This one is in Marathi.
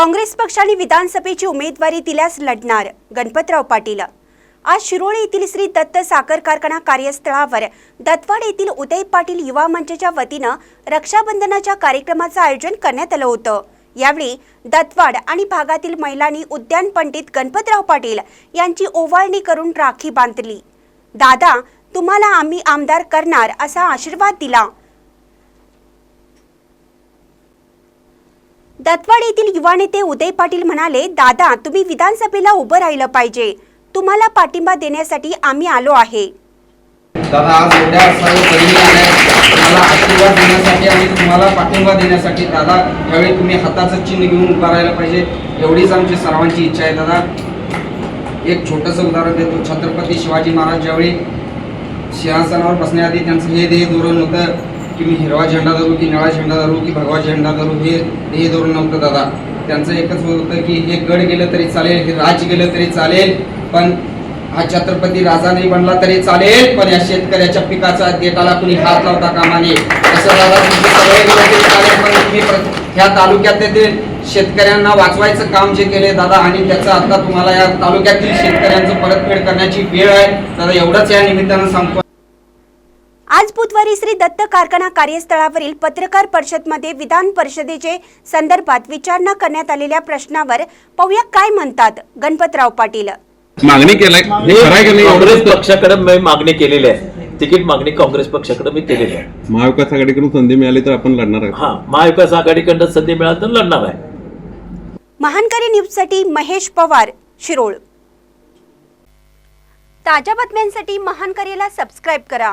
काँग्रेस पक्षाने विधानसभेची उमेदवारी दिल्यास लढणार गणपतराव पाटील. आज शिरोळे येथील श्री दत्त साखर कारखाना कार्यस्थळावर दत्तवाड येथील उदय पाटील युवा मंचच्या वतीनं रक्षाबंधनाच्या कार्यक्रमाचं आयोजन करण्यात आलं होतं. यावेळी दत्तवाड आणि भागातील महिलांनी उद्यान पंडित गणपतराव पाटील यांची ओवाळणी करून राखी बांधली. दादा तुम्हाला आम्ही आमदार करणार असा आशीर्वाद दिला. दत्तवाड येथील युवा नेते उदय पाटील म्हणाले दादा तुम्ही विधानसभेला उभं राहिलं पाहिजे. तुम्हाला पाठिंबा देण्यासाठी आम्ही आलो आहे. दादा आज एवढ्या सर्व बहिणी आल्या तुम्हाला आशीर्वाद देण्यासाठी आणि तुम्हाला पाठिंबा देण्यासाठी दादा यावेळी तुम्ही हाताचं चिन्ह घेऊन उभा राहायला पाहिजे. एवढीच आमची सर्वांची इच्छा आहे दादा. एक छोटंसं उदाहरण देतो. छत्रपती शिवाजी महाराज ज्यावेळी सिंहासनावर बसण्याआधी त्यांचं हे ध्येय धोरण होतं. की मी हिरवा झेंडा धरू की निळा झेंडा धरू की भगवा झेंडा धरू हे हे धरून नव्हतं दादा. त्यांचं एकच होतं की हे गड गेलं तरी चालेल हे राज गेलं तरी चालेल पण हा छत्रपती राजा नाही बनला तरी चालेल पण या शेतकऱ्याच्या पिकाचा देटाला कुणी हात लावता कामाने असं दादा पण तुम्ही ह्या तालुक्यातील शेतकऱ्यांना वाचवायचं काम जे केले दादा आणि त्याचं आता तुम्हाला या तालुक्यातील शेतकऱ्यांचं परतफेड करण्याची वेळ आहे. दादा एवढंच या निमित्तानं सांगतो. आज बुधवारी श्री दत्त कारखाना कार्यस्थळावरील पत्रकार परिषदमध्ये विधान परिषदेचे संदर्भात विचारणा करण्यात आलेल्या प्रश्नावर पाहूया काय म्हणतात गणपतराव पाटील. मागणी केलाय. काँग्रेस पक्षाकडे मी मागणी केलेली आहे. तिकीट मागणी काँग्रेस पक्षाकडे मी केलेली आहे. महाविकास आघाडीकडून संधी मिळाली तर आपण लढणार आहे हा महाविकास आघाडीकडनं संधी मिळाली तर लढणार आहे. महानकारी न्यूजसाठी महेश पवार शिरोळ. ताज्या बातम्यांसाठी महानकरीला सबस्क्राईब करा.